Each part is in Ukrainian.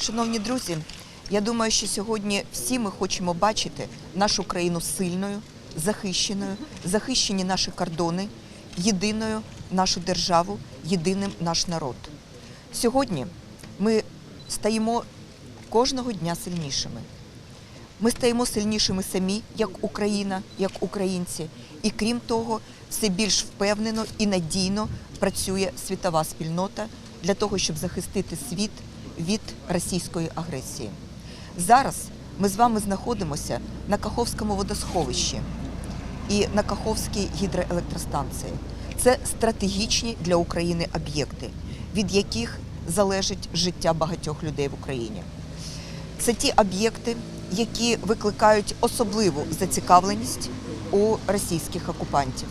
Шановні друзі, я думаю, що сьогодні всі ми хочемо бачити нашу країну сильною, захищеною, захищені наші кордони, єдиною нашу державу, єдиним наш народ. Сьогодні ми стаємо кожного дня сильнішими. Ми стаємо сильнішими самі, як Україна, як українці, і крім того, все більш впевнено і надійно працює світова спільнота для того, щоб захистити світ від російської агресії. Зараз ми з вами знаходимося на Каховському водосховищі і на Каховській гідроелектростанції. Це стратегічні для України об'єкти, від яких залежить життя багатьох людей в Україні. Це ті об'єкти, які викликають особливу зацікавленість у російських окупантів.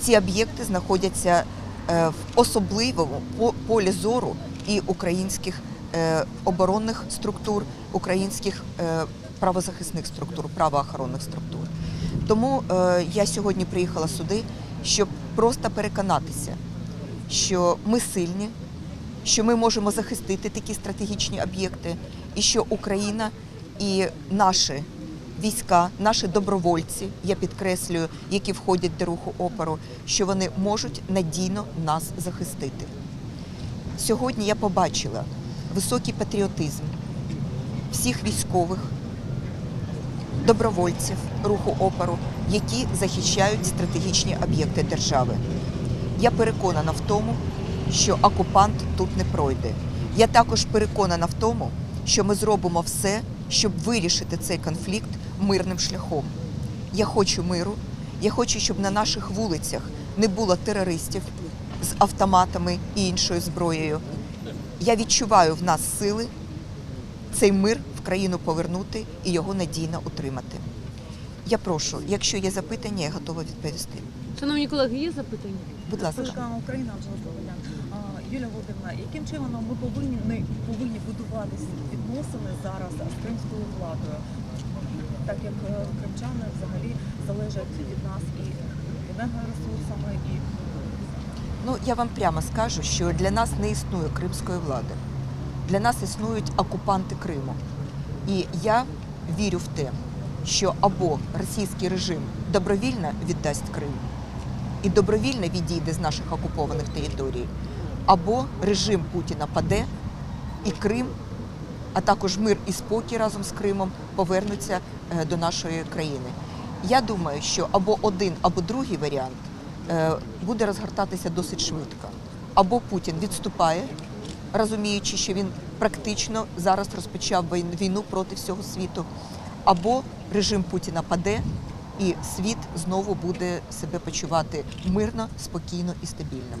Ці об'єкти знаходяться е, в особливому полі зору і українських оборонних структур, українських е, правозахисних структур, правоохоронних структур. Тому е, я сьогодні приїхала сюди, щоб просто переконатися, що ми сильні, що ми можемо захистити такі стратегічні об'єкти, і що Україна і наші війська, наші добровольці, я підкреслюю, які входять до руху опору, що вони можуть надійно нас захистити. Сьогодні я побачила високий патріотизм всіх військових, добровольців руху опору, які захищають стратегічні об'єкти держави. Я переконана в тому, що окупант тут не пройде. Я також переконана в тому, що ми зробимо все, щоб вирішити цей конфлікт мирним шляхом. Я хочу миру. Я хочу, щоб на наших вулицях не було терористів з автоматами і іншою зброєю. Я відчуваю в нас сили цей мир в країну повернути і його надійно утримати. Я прошу, якщо є запитання, я готова відповісти. Шановні колеги, є запитання? Будь ласка. Телеканал Україна. А, Юлія Володимирівна, яким чином ми повинні не повинні будуватися відносини зараз з кримською владою, так як е, кримчани взагалі залежать від нас і енергоресурсами, і Ну, я вам прямо скажу, що для нас не існує кримської влади. Для нас існують окупанти Криму. І я вірю в те, що або російський режим добровільно віддасть Крим і добровільно відійде з наших окупованих територій, або режим Путіна паде, і Крим, а також мир і спокій разом з Кримом повернуться е, до нашої країни. Я думаю, що або один, або другий варіант буде розгортатися досить швидко. Або Путін відступає, розуміючи, що він практично зараз розпочав війну проти всього світу, або режим Путіна паде, і світ знову буде себе почувати мирно, спокійно і стабільно.